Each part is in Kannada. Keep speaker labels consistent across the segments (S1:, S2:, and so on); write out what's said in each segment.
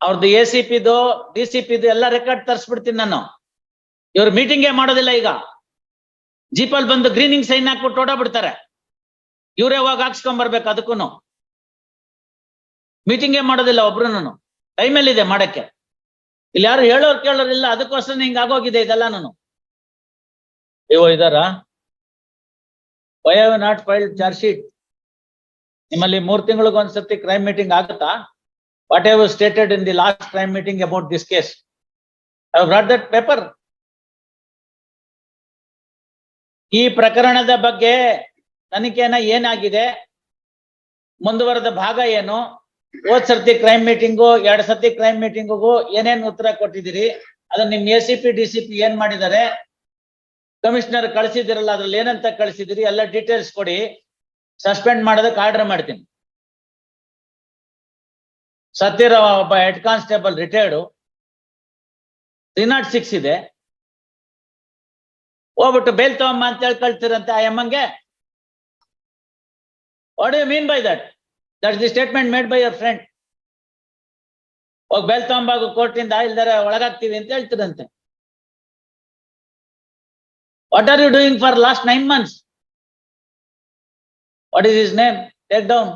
S1: ಅವ್ರದ್ದು ಎ ಸಿ ಪಿದು ಡಿ ಸಿ ಪಿದು ಎಲ್ಲ ರೆಕಾರ್ಡ್ ತರಿಸ್ಬಿಡ್ತೀನಿ ನಾನು. ಇವ್ರು ಮೀಟಿಂಗೇ ಮಾಡೋದಿಲ್ಲ ಈಗ. ಜೀಪಲ್ ಬಂದು ಗ್ರೀನಿಂಗ್ ಸೈನ್ ಹಾಕ್ಬಿಟ್ಟು ಓಡಾಬಿಡ್ತಾರೆ ಇವರೇ ಹೋಗಿ ಹಾಕ್ಸ್ಕೊಂಡ್ ಬರ್ಬೇಕು ಅದಕ್ಕೂನು ಮೀಟಿಂಗೇ ಮಾಡೋದಿಲ್ಲ ಒಬ್ರು ಟೈಮಲ್ಲಿ ಇದೆ ಮಾಡಕ್ಕೆ? ಇಲ್ಲಿ ಯಾರು ಹೇಳೋರು ಕೇಳೋರಿಲ್ಲ ಅದಕ್ಕೋಸ್ಕರ ಹಿಂಗ ಆಗೋಗಿದೆ ಇದೆಲ್ಲ ನಾನು ನೀವು ಇದಾರ why have not filed charge sheet ನಿಮ್ಮಲ್ಲಿ ಮೂರ್ ತಿಂಗಳಿಗೊಂದ್ಸತಿ ಕ್ರೈಮ್ ಮೀಟಿಂಗ್ ಆಗುತ್ತಾ? What stated stated in last last meeting meeting this case. I have brought that paper ಈ ಪ್ರಕರಣದ ಬಗ್ಗೆ ತನಿಖೆನ ಏನಾಗಿದೆ? ಮುಂದುವರೆದ ಭಾಗ ಏನು? ಹೋದ್ ಸರ್ತಿ ಕ್ರೈಮ್ ಮೀಟಿಂಗು ಎರಡ್ ಸರ್ತಿ ಕ್ರೈಮ್ ಮೀಟಿಂಗು ಏನೇನ್ ಉತ್ತರ ಕೊಟ್ಟಿದ್ದೀರಿ? ಅದನ್ನ ನಿಮ್ A C D C P ಏನ್ ಮಾಡಿದ್ದಾರೆ? ಕಮಿಷನರ್ ಕಳಿಸಿದಿರಲ್ಲ, ಅದ್ರಲ್ಲಿ ಏನಂತ ಕಳಿಸಿದಿರಿ ಎಲ್ಲ ಡೀಟೇಲ್ಸ್ ಕೊಡಿ. ಸಸ್ಪೆಂಡ್ ಮಾಡೋದಕ್ಕೆ ಆರ್ಡರ್ ಮಾಡ್ತೀನಿ. ಸತ್ತಿರೋ ಒಬ್ಬ head constable retired. Three not six ಇದೆ. ಹೋಗ್ಬಿಟ್ಟು ಬೇಲ್ ತಗೊಂಬ ಅಂತ ಹೇಳಿ ಕಳ್ತೀರಂತೆ ಆ ಎಮ್ಮಂಗೆ what you mean by that that the statement made by your friend ಹೋಗಿ ಬೇಲ್ ತಗೊಂಬಾಗು, ಕೋರ್ಟಿಂದ ಇಲ್ದಾರೆ ಒಳಗಾಗ್ತೀವಿ ಅಂತ ಹೇಳ್ತೀರಂತೆ. What are you doing for last nine months what is his name take down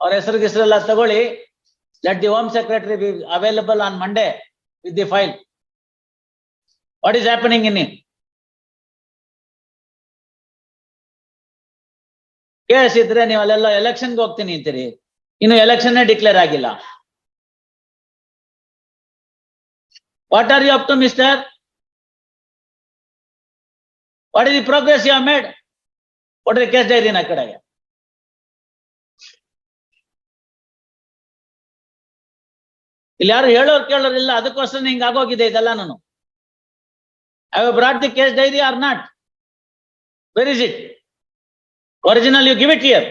S1: ಅವ್ರ ಹೆಸರು ಗಿಸ್ರೆಲ್ಲ ತಗೊಳ್ಳಿ. Let the home secretary available on Monday with the file what is happening in case ಇದ್ರೆ ನೀವು ಅಲ್ಲೆಲ್ಲ ಎಲೆಕ್ಷನ್ಗೆ ಹೋಗ್ತೀನಿ ಅಂತೀರಿ. ಇನ್ನು ಎಲೆಕ್ಷನ್ ಡಿಕ್ಲೇರ್ ಆಗಿಲ್ಲ. What are you up to mister what is the progress you made ಕೊಡ್ರಿ ಕೇಸ್ ಡೈರಿನ ಕಡೆಗೆ? ಇಲ್ಲಿ ಯಾರು ಹೇಳೋರು ಕೇಳೋರಿಲ್ಲ ಅದಕ್ಕೋಸ್ಕರ ಹಿಂಗ ಆಗೋಗಿದೆ ಇದೆಲ್ಲ ನಾನು I brought the case diary are not where is it original you give it here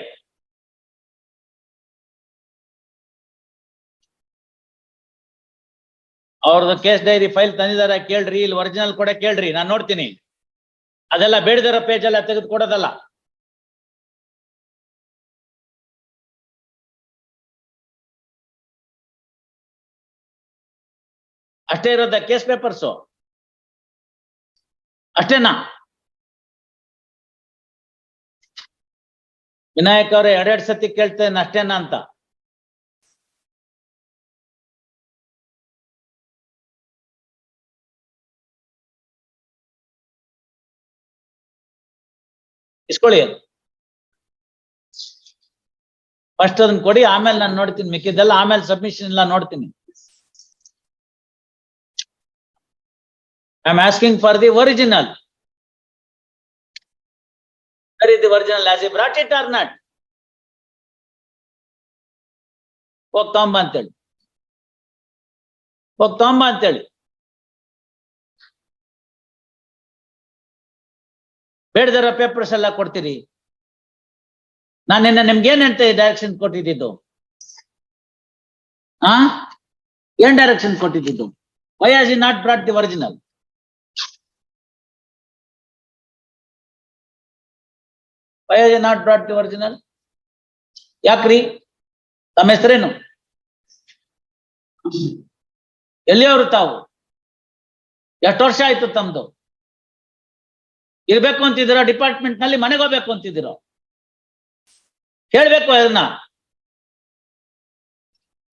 S1: ಅವ್ರದ್ದು ಕೇಸ್ ಡೈರಿ ಫೈಲ್ ತಂದಿದಾರ, ಕೇಳ್ರಿ, ಇಲ್ಲಿ ಒರಿಜಿನಲ್ ಕೂಡ ಕೇಳ್ರಿ, ನಾನು ನೋಡ್ತೀನಿ. ಅದೆಲ್ಲ ಬೇಡದಿರೋ ಪೇಜ್ ಎಲ್ಲ ತೆಗೆದು ಕೊಡೋದಲ್ಲ. ಅಷ್ಟೇ ಇರೋದ ಕೇಸ್ ಪೇಪರ್ಸು? ಅಷ್ಟೇನಾ? ವಿನಾಯಕ್ ಅವ್ರೆ, ಎರಡೆರಡು ಸತಿ ಕೇಳ್ತೇನೆ ಅಷ್ಟೇನಾ ಅಂತ. ಇಸ್ಕೊಳ್ಳಿ. ಫಸ್ಟ್ ಅದನ್ನ ಕೊಡಿ, ಆಮೇಲೆ ನಾನು ನೋಡ್ತೀನಿ ಮಿಕ್ಕಿದ್ದೆಲ್ಲ, ಆಮೇಲೆ ಸಬ್ಮಿಷನ್ ಎಲ್ಲ ನೋಡ್ತೀನಿ. Am asking for the original Where is the original? Has he brought it or not? ಹೋಗ್ ತಗೊಂಬ ಅಂತೇಳಿ ಹೋಗ್ ತಗೊಂಬ ಅಂತೇಳಿ ಬೇಡದರ ಪೇಪರ್ಸ್ ಎಲ್ಲ ಕೊಡ್ತೀರಿ. ನಾನು ನಿನ್ನ ನಿಮ್ಗೆ ಏನ್ ಅಂತ ಡೈರೆಕ್ಷನ್ ಕೊಟ್ಟಿದ್ದು? ಆ? ಏನ್ ಡೈರೆಕ್ಷನ್ ಕೊಟ್ಟಿದ್ದು? Why has he not brought the original why I not brought the original ಯಾಕ್ರಿ? ತಮ್ಮ ಹೆಸರೇನು? ಎಲ್ಲಿಯವರು ತಾವು? ಎಷ್ಟು ವರ್ಷ ಆಯ್ತು ತಮ್ದು? ಇರ್ಬೇಕು ಅಂತಿದ್ದೀರೋ? ಡಿಪಾರ್ಟ್ಮೆಂಟ್ನಲ್ಲಿ ಮನೆಗೆ ಹೋಗ್ಬೇಕು ಅಂತಿದ್ದೀರೋ? ಹೇಳ್ಬೇಕು ಅದನ್ನ.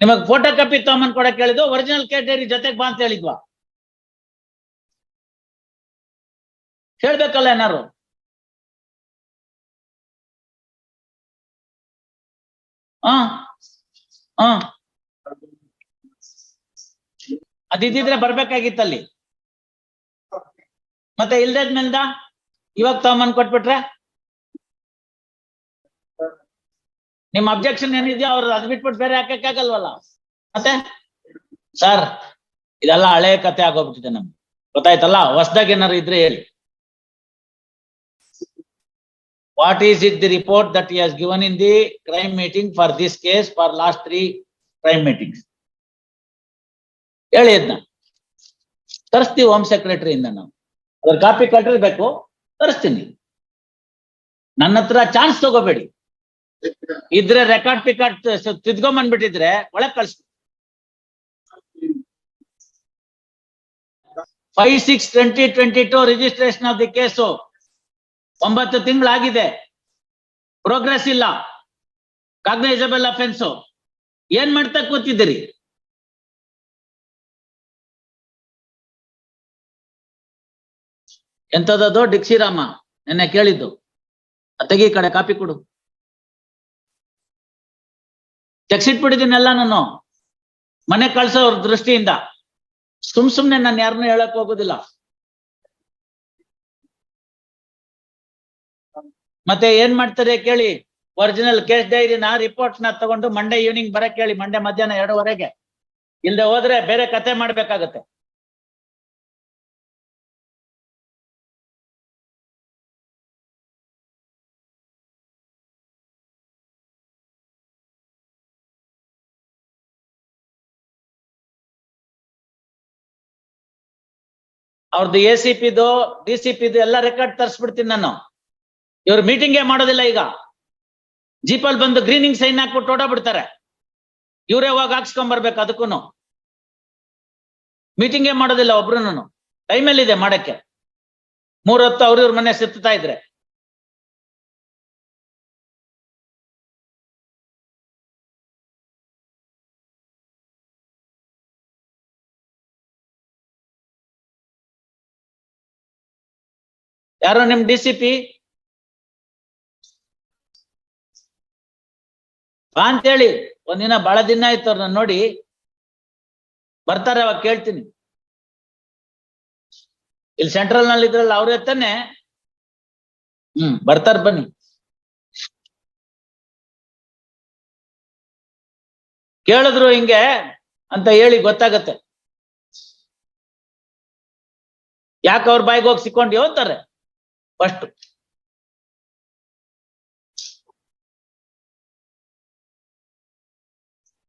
S1: ನಿಮಗ್ ಫೋಟೋ ಕಾಪಿ ತಗೊಂಬಂದ್ ಕೊಡಕ್ ಹೇಳಿದ್ವು ಒರಿಜಿನಲ್ ಕೇಟೇರಿ ಜೊತೆಗೆ ಬಾ ಅಂತ ಹೇಳಿದ್ವಾ. ಹೇಳ್ಬೇಕಲ್ಲ ಏನಾರು ಹಾ ಅದಿದ್ದಿದ್ರೆ ಬರ್ಬೇಕಾಗಿತ್ತಲ್ಲಿ. ಮತ್ತೆ ಇಲ್ದೇದ್ಮೇಲ್ದ ಇವಾಗ ತಗೊಂಬಂದ್ ಕೊಟ್ಬಿಟ್ರೆ? ನಿಮ್ ಅಬ್ಜೆಕ್ಷನ್ ಏನಿದೆಯೋ ಅವ್ರು ಅದ್ ಬಿಟ್ಬಿಟ್ಟು ಬೇರೆ ಹಾಕಕ್ಕಾಗಲ್ವಲ್ಲ ಮತ್ತೆ? ಸರ್, ಇದೆಲ್ಲ ಹಳೆ ಕತೆ ಆಗೋಗ್ಬಿಟ್ಟಿದೆ ನಮ್ಗೆ. ಗೊತ್ತಾಯ್ತಲ್ಲ? ಹೊಸದಾಗಿ ಏನಾರು ಇದ್ರೆ ಹೇಳಿ. What is it, the report that he has given in the crime meeting for this case for last three crime meetings? ಹೇಳಿ ತರಿಸ್ತೀವಿ ಹೋಮ್ ಸೆಕ್ರೆಟರಿಯಿಂದ ನಾವು. ಅದ್ರ ಕಾಪಿ ಕಟ್ಟಿರ್ಬೇಕು. ತರಿಸ್ತೀನಿ. ನನ್ನ ಹತ್ರ ಚಾನ್ಸ್ ತಗೋಬೇಡಿ. ಇದ್ರೆ ರೆಕಾರ್ಡ್ ಪಿಕಾರ್ಡ್ ತಿದ್ಕೊಂಬಂದ್ಬಿಟ್ಟಿದ್ರೆ ಒಳಗೆ ಕಳಿಸ್ತೀನಿ. Five six twenty twenty two registration of the case ಒಂಬತ್ತು ತಿಂಗಳಾಗಿದೆ. ಪ್ರೋಗ್ರೆಸ್ ಇಲ್ಲ. ಕಾಗ್ನೈಸಬಲ್ ಅಫೆನ್ಸು ಏನ್ ಮಾಡ್ತಾ ಕೂತಿದ್ದೀರಿ? ಎಂತದದು ಡಿಕ್ಸಿರಾಮ, ನಿನ್ನೆ ಕೇಳಿದ್ದು. ತೆಗಿ ಕಡೆ ಕಾಪಿ ಕೊಡು. ತೆಗ್ಸಿಟ್ಬಿಟ್ಟಿದ್ದೀನೆಲ್ಲ ನಾನು ಮನೆ ಕಳ್ಸೋ ಅವ್ರ ದೃಷ್ಟಿಯಿಂದ. ಸುಮ್ ಸುಮ್ನೆ ನಾನು ಯಾರನ್ನೂ ಹೇಳಕ್ ಹೋಗುದಿಲ್ಲ. ಮತ್ತೆ ಏನ್ ಮಾಡ್ತಾರೆ ಕೇಳಿ? ಒರಿಜಿನಲ್ ಕೇಸ್ ಡೈರಿನ ರಿಪೋರ್ಟ್ನ ತಗೊಂಡು ಮಂಡೇ ಈವ್ನಿಂಗ್ ಬರಕ್ ಕೇಳಿ ಮಂಡೆ ಮಧ್ಯಾಹ್ನ ಎರಡುವರೆಗೆ. ಇಲ್ಲದೆ ಹೋದ್ರೆ ಬೇರೆ ಕತೆ ಮಾಡ್ಬೇಕಾಗತ್ತೆ. ಅವ್ರದ್ದು ಎ ಸಿ ಪಿದು ಡಿ ಸಿ ಪಿದು ಎಲ್ಲ ರೆಕಾರ್ಡ್ ತರಿಸ್ಬಿಡ್ತೀನಿ ನಾನು. ಇವ್ರು ಮೀಟಿಂಗೇ ಮಾಡೋದಿಲ್ಲ ಈಗ. ಜೀಪಲ್ ಬಂದು ಗ್ರೀನಿಂಗ್ ಸೈನ್ ಹಾಕ್ಬಿಟ್ಟು ಓಡಾಬಿಡ್ತಾರೆ ಇವರೇ ಹೋಗಿ ಹಾಕ್ಸ್ಕೊಂಡ್ ಬರ್ಬೇಕು ಅದಕ್ಕೂನು ಮೀಟಿಂಗೇ ಮಾಡೋದಿಲ್ಲ ಒಬ್ರು ಟೈಮಲ್ಲಿ ಇದೆ ಮಾಡಕ್ಕೆ? ಮೂರ್ ಹೊತ್ತು ಅವ್ರ ಇವ್ರ ಮನೆ ಸುತ್ತಾ ಇದ್ರೆ. ಯಾರೋ ನಿಮ್ ಡಿ ಸಿ ಪಿ ಬಾ ಅಂತೇಳಿ, ಒಂದಿನ ಬಹಳ ದಿನ ಆಯ್ತು ಅವ್ರನ್ನ ನೋಡಿ. ಬರ್ತಾರೆ, ಅವಾಗ ಕೇಳ್ತೀನಿ. ಇಲ್ಲಿ ಸೆಂಟ್ರಲ್ನಲ್ಲಿ ಇದ್ರಲ್ಲ, ಅವ್ರೇ ತಾನೆ ಹ್ಮ್, ಬರ್ತಾರ, ಬನ್ನಿ. ಕೇಳಿದ್ರು ಹಿಂಗೆ ಅಂತ ಹೇಳಿ ಗೊತ್ತಾಗತ್ತೆ. ಯಾಕೆ ಅವ್ರ ಬಾಯಿಗೆ ಹೋಗಿ ಸಿಕ್ಕೊಂಡಿ ಹೋಗ್ತಾರೆ first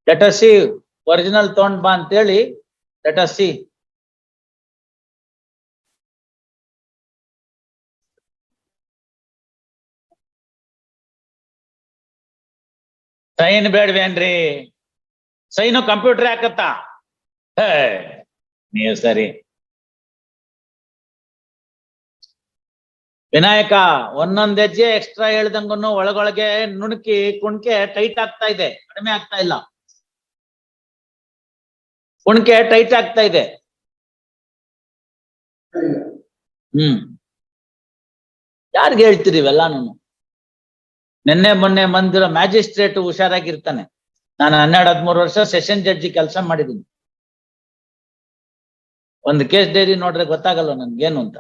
S1: let us see original ತಗೊಂಡ್ ಬಾ ಅಂತೇಳಿ. ಲೆಟ್ us ಸಿ ಸೈನ್ ಬೇಡ್ವೇನ್ರಿ ಸೈನು ಕಂಪ್ಯೂಟರ್ ಹಾಕತ್ತ. ನೀವು ಸರಿ. ವಿನಾಯಕ, ಒಂದೊಂದ್ ಹೆಜ್ಜೆ ಎಕ್ಸ್ಟ್ರಾ ಹೇಳ್ದಂಗನು ಒಳಗೊಳಗೆ ನುಣುಕಿ ಕುಣ್ಕೆ ಟೈಟ್ ಆಗ್ತಾ ಇದೆ. ಕಡಿಮೆ ಆಗ್ತಾ ಇಲ್ಲ. ಕುಣ್ಕೆ ಟೈಟ್ ಆಗ್ತಾ ಇದೆ. ಹ್ಮ್. ಯಾರಿಗೆ ಹೇಳ್ತೀರಿ ಇವೆಲ್ಲಾನು ನಿನ್ನೆ, ಮೊನ್ನೆ ಬಂದಿರೋ ಮ್ಯಾಜಿಸ್ಟ್ರೇಟ್ ಹುಷಾರಾಗಿರ್ತಾನೆ. ನಾನು ಹನ್ನೆರಡು, ಹದಿಮೂರು ವರ್ಷ ಸೆಷನ್ ಜಡ್ಜಿ ಕೆಲಸ ಮಾಡಿದ್ದೀನಿ. ಒಂದು ಕೇಸ್ ಡೈರಿ ನೋಡ್ರೆ ಗೊತ್ತಾಗಲ್ಲ ನನ್ಗೇನು ಅಂತ.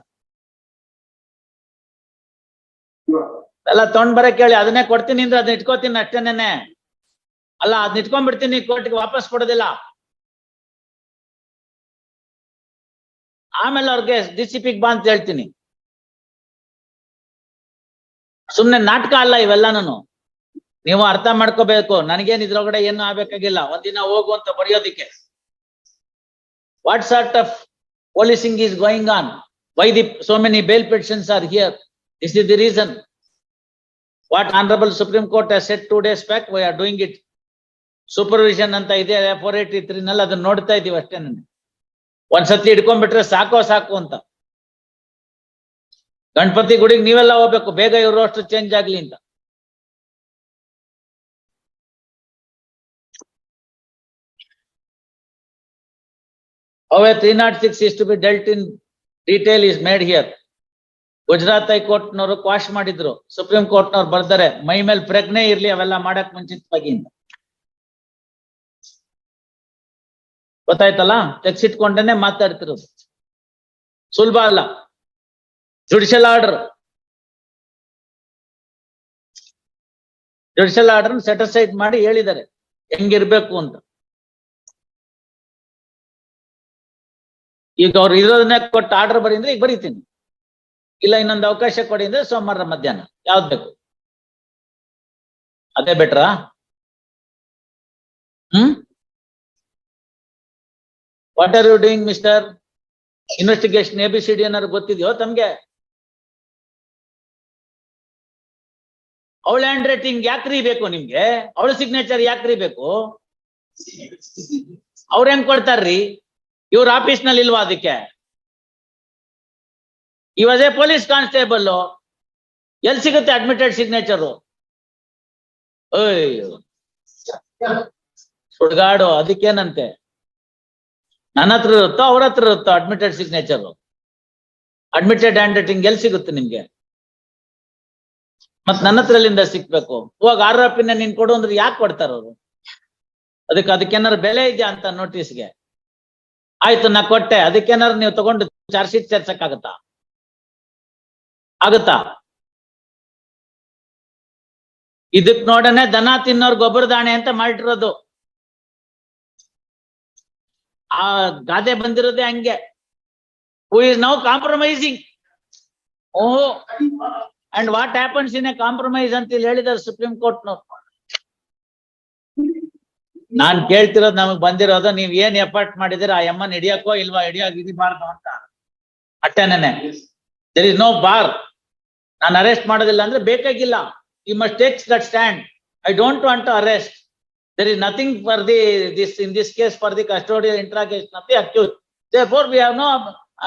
S1: ಎಲ್ಲ ತಗೊಂಡ್ ಬರ ಹೇಳಿ ಅದನ್ನೇ ಕೊಡ್ತೀನಿ ಅಂದ್ರೆ ಅದನ್ನ ಇಟ್ಕೋತೀನಿ ಅಷ್ಟೇನೇನೆ. ಅಲ್ಲ, ಅದನ್ನ ಇಟ್ಕೊಂಡ್ಬಿಡ್ತೀನಿ ಕೋರ್ಟ್ಗೆ ವಾಪಸ್ ಕೊಡೋದಿಲ್ಲ. ಆಮೇಲೆ ಅವ್ರಿಗೆ ಡಿ ಸಿ ಪಿಗ್ ಬಾ ಅಂತ ಹೇಳ್ತೀನಿ. ಸುಮ್ನೆ ನಾಟಕ ಅಲ್ಲ ಇವೆಲ್ಲಾನು ನೀವು ಅರ್ಥ ಮಾಡ್ಕೋಬೇಕು. ನನಗೇನ್ ಇದ್ರೊಳಗಡೆ ಏನು ಆಗ್ಬೇಕಾಗಿಲ್ಲ. ಒಂದಿನ ಹೋಗು ಅಂತ ಬರೆಯೋದಿಕ್ಕೆ. What sort of policing is going on why the so many bail petitions are here this is the reason what honourable supreme court set two days back why are doing it supervision ಅಂತ ಇದೆ ಫೋರ್ ಏಟಿ ತ್ರೀ ನಲ್ಲಿ ಅದನ್ನ ನೋಡ್ತಾ ಇದೀವಿ ಅಷ್ಟೇ ನಾನು. ಒಂದ್ಸತಿ ಹಿಡ್ಕೊಂಡ್ಬಿಟ್ರೆ ಸಾಕೋ, ಸಾಕು ಅಂತ. ಗಣಪತಿ ಗುಡಿಗೆ ನೀವೆಲ್ಲ ಹೋಗ್ಬೇಕು, ಬೇಗ ಇವರು ಅಷ್ಟು ಚೇಂಜ್ ಆಗ್ಲಿ ಅಂತ. ಅವೇ three not six is to be dealt in detail is made here Gujarat ಹೈಕೋರ್ಟ್ನವರು quash ಮಾಡಿದ್ರು. ಸುಪ್ರೀಂ ಕೋರ್ಟ್ನವ್ರು ಬರ್ತಾರೆ, ಮೈ ಮೇಲೆ ಪ್ರಜ್ಞೆ ಇರ್ಲಿ, ಅವೆಲ್ಲ ಮಾಡಕ್ ಮುಂಚಿತವಾಗಿ ಅಂತ. ಗೊತ್ತಾಯ್ತಲ್ಲ? ತೆಗ್ಸಿಟ್ಕೊಂಡೇನೆ ಮಾತಾಡ್ತಿರೋದು. ಸುಲಭ ಅಲ್ಲ. Judicial order judicial order satisfied ಮಾಡಿ ಹೇಳಿದ್ದಾರೆ. ಹೆಂಗಿರ್ಬೇಕು ಅಂತ. ಈಗ ಅವ್ರು ಇರೋದನ್ನೇ ಕೊಟ್ಟು ಆರ್ಡರ್ ಬರೀ ಅಂದ್ರೆ ಈಗ ಬರೀತೀನಿ. ಇಲ್ಲ, ಇನ್ನೊಂದು ಅವಕಾಶ ಕೊಡಿ ಅಂದ್ರೆ ಸೋಮವಾರ ಮಧ್ಯಾಹ್ನ. ಯಾವ್ದು ಬೇಕು? ಅದೇ ಬೆಟ್ರಾ? ಹ್ಮ್? What are you doing mister investigation A B C D ಏನಾದ್ರು ಗೊತ್ತಿದೆಯೋ ತಮ್ಗೆ? ಅವಳ ಹ್ಯಾಂಡ್ ರೈಟಿಂಗ್ ಯಾಕ್ರಿ ಬೇಕು ನಿಮ್ಗೆ? ಅವಳ ಸಿಗ್ನೇಚರ್ ಯಾಕ್ರಿ ಬೇಕು ಅವ್ರ ಹೆಂಗ್ ಕೊಡ್ತಾರ್ರಿ? ಇವ್ರ ಆಫೀಸ್ನಲ್ಲಿ ಇಲ್ವಾ ಅದಕ್ಕೆ? ಎ ಪೊಲೀಸ್ ಕಾನ್ಸ್ಟೇಬಲ್ ಎಲ್ ಸಿಗುತ್ತೆ ಅಡ್ಮಿಟೆಡ್ ಸಿಗ್ನೇಚರು ಸುಡ್ಗಾಡು, ಅದಕ್ಕೇನಂತೆ? ನನ್ನ ಹತ್ರ ಇರುತ್ತೋ ಅವ್ರ ಹತ್ರ ಇರುತ್ತೋ admitted signature admitted handwriting ಎಲ್ಲಿ ಸಿಗುತ್ತೆ ನಿಮ್ಗೆ? ಮತ್ ನನ್ನ ಹತ್ರಲ್ಲಿಂದ ಸಿಕ್ಬೇಕು. ಇವಾಗ ಆರೋಪಿನ ನೀನ್ ಕೊಡು ಅಂದ್ರೆ ಯಾಕೆ ಕೊಡ್ತಾರ ಅವರು? ಅದಕ್ಕೆ ಅದಕ್ಕೇನಾರು ಬೆಲೆ ಇದೆಯಾ ಅಂತ ನೋಟಿಸ್ಗೆ ಆಯ್ತು, ನಾ ಕೊಟ್ಟೆ. ಅದಕ್ಕೇನಾರು ನೀವು ತಗೊಂಡು ಚಾರ್ಜ್ ಶೀಟ್ ಸೇರ್ಸಕ್ಕಾಗತ್ತಾ? ಆಗತ್ತಾ? ಇದಕ್ ನೋಡನೆ ದನ ತಿನ್ನೋರ್ ಗೊಬ್ಬರ ದಾಣೆ ಅಂತ ಮಾಡಿಟ್ಟಿರೋದು ಆ ಗಾದೆ ಬಂದಿರೋದೆ ಹಂಗೆ. ಹೂ ಇಸ್ ನೌ ಕಾಂಪ್ರಮೈಸಿಂಗ್ ಓಹೋ and what happens in a compromise ಅಂತ ಇಲ್ಲಿ ಹೇಳಿದಾರೆ ಸುಪ್ರೀಂ ಕೋರ್ಟ್ ನೋಡ್ ನಾನ್ ಕೇಳ್ತಿರೋದು ನಮಗ್ ಬಂದಿರೋದು, ನೀವ್ ಏನ್ ಎಫರ್ಟ್ ಮಾಡಿದಿರ, ಆ ಎಮ್ಮನ್ ಹಿಡಿಯಕ್ಕೋ ಇಲ್ವಾ, ಹಿಡಿಯೋಕ್ ಹಿಡಿಬಾರ್ದು ಅಂತ. ಅಟ್ಟೆನೇನೆ. ದರ್ ಇಸ್ ನೋ ಬಾರ್ ನಾನು ಅರೆಸ್ಟ್ ಮಾಡೋದಿಲ್ಲ ಅಂದ್ರೆ ಬೇಕಾಗಿಲ್ಲ. You must takes that stand I don't want to arrest there is nothing for the this in this case for the custodial interrogation of the accuse therefore we have no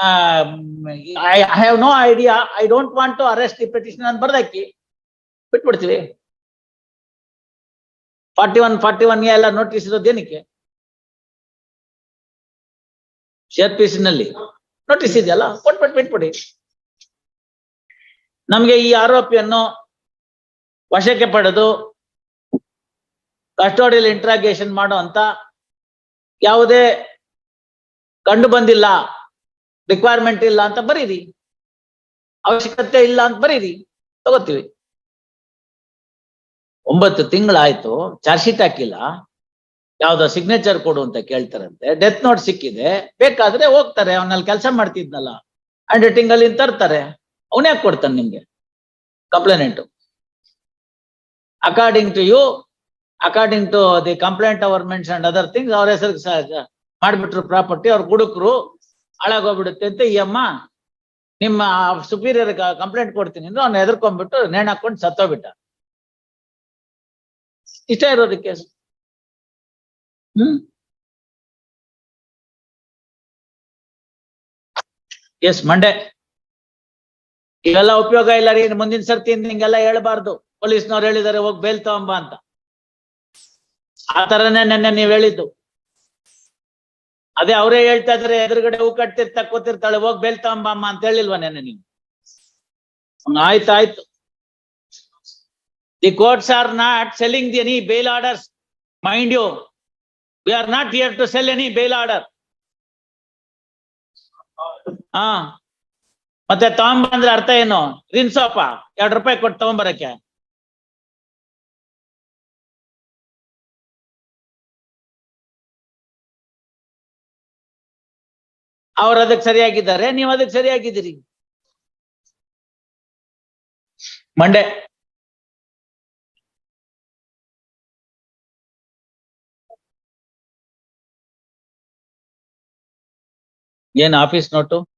S1: um, I, I have no idea. I don't want to arrest the petitioner ಅಂತ ಬರ್ದಾಕಿ ಬಿಟ್ಬಿಡ್ತೀವಿ. ಫಾರ್ಟಿ ಒನ್ ಫಾರ್ಟಿ ಒನ್ ಎಲ್ಲ ನೋಟಿಸ್ ಇರೋದೇನಕ್ಕೆ ಶೇರ್ ಪೀಸಿನಲ್ಲಿ ನೋಟಿಸ್ ಇದೆಯಲ್ಲ? ಕೊಟ್ಬಿಟ್ಟು ಬಿಟ್ಬಿಡಿ. ನಮ್ಗೆ ಈ ಆರೋಪಿಯನ್ನು ವಶಕ್ಕೆ ಪಡೆದು ಕಸ್ಟೋಡಿಯಲ್ ಇಂಟ್ರಾಗೇಷನ್ ಮಾಡೋ ಅಂತ ಯಾವುದೇ ಕಂಡು ಬಂದಿಲ್ಲ ರಿಕ್ವೈರ್ಮೆಂಟ್ ಇಲ್ಲ ಅಂತ ಬರೀರಿ. ಅವಶ್ಯಕತೆ ಇಲ್ಲ ಅಂತ ಬರೀರಿ. ತಗೋತೀವಿ. ಒಂಬತ್ತು ತಿಂಗಳಾಯ್ತು ಚಾರ್ಜ್ ಶೀಟ್ ಹಾಕಿಲ್ಲ. ಯಾವ್ದೋ ಸಿಗ್ನೇಚರ್ ಕೊಡು ಅಂತ ಕೇಳ್ತಾರಂತೆ. ಡೆತ್ ನೋಟ್ ಸಿಕ್ಕಿದೆ. ಬೇಕಾದ್ರೆ ಹೋಗ್ತಾರೆ. ಅವನಲ್ಲಿ ಕೆಲಸ ಮಾಡ್ತಿದ್ನಲ್ಲ. ಹ್ಯಾಂಡ್ ರೈಟಿಂಗ್ ಅಲ್ಲಿ ತರ್ತಾರೆ. ಅವನೇ ಕೊಡ್ತಾನೆ ನಿಮ್ಗೆ? Complainant according to you according to the complaint hour mention other things ಅವ್ರ ಹೆಸರು ಮಾಡ್ಬಿಟ್ರು ಪ್ರಾಪರ್ಟಿ ಅವ್ರ ಗುಡುಕ್ರು ಹಾಳಾಗೋಗ್ಬಿಡುತ್ತೆ ಅಂತ ಈ ಅಮ್ಮ ನಿಮ್ಮ ಸುಪೀರಿಯರ್ ಕಂಪ್ಲೇಂಟ್ ಕೊಡ್ತೀನಿ ಅಂದ್ರೆ, ಅವ್ನ ಎದುರ್ಕೊಂಡ್ಬಿಟ್ಟು ನೇಣು ಹಾಕೊಂಡು ಸತ್ತೋಗ್ಬಿಟ್ಟ. ಇಷ್ಟ ಇರೋದು ಕೇಸ್. ಹ್ಮ್? ಎಸ್ ಮಂಡೆ ಇವೆಲ್ಲ ಉಪಯೋಗ ಇಲ್ಲ ರೀ ಮುಂದಿನ ಸರ್ತಿ ಹಿಂಗೆಲ್ಲ ಹೇಳ್ಬಾರ್ದು. ಪೊಲೀಸ್ನವ್ರು ಹೇಳಿದಾರೆ, ಹೋಗಿ ಬೇಲ್ ತಗೊಂಬ ಅಂತ. ಆ ತರನೇ ನೆನ್ನೆ ನೀವ್ ಹೇಳಿದ್ದು. ಅದೇ ಅವರೇ ಹೇಳ್ತಾ ಇದ್ರೆ, ಎದುರುಗಡೆ ಹೂ ಕಟ್ಟಿರ್ತ ಕೂತಿರ್ತಾಳೆ, ಹೋಗ್ ಬೇಲ್ ತಗೊಂಬಮ್ಮ ಅಂತ ಹೇಳಿಲ್ವಾ ನೆನ್ನೆ ನೀವು ಆಯ್ತಾಯ್ತು ಆಯ್ತು ಆಯ್ತು. The courts are not selling the any bail orders mind you we are not here to sell any bail order ಹಾ. ಮತ್ತೆ ತಗೊಂಬಂದ್ರೆ ಅರ್ಥ ಏನು? ರಿನ್ಸೋಪ, ಎರಡು ರೂಪಾಯಿ ಕೊಟ್ಟು ತಗೊಂಬರಕ್ಕೆ. ಅವ್ರು ಅದಕ್ಕೆ ಸರಿಯಾಗಿದ್ದಾರೆ ನೀವು ಅದಕ್ಕೆ ಸರಿಯಾಗಿದ್ದೀರಿ. ಮಂಡೆ. ಏನ್ ಆಫೀಸ್ ನೋಟು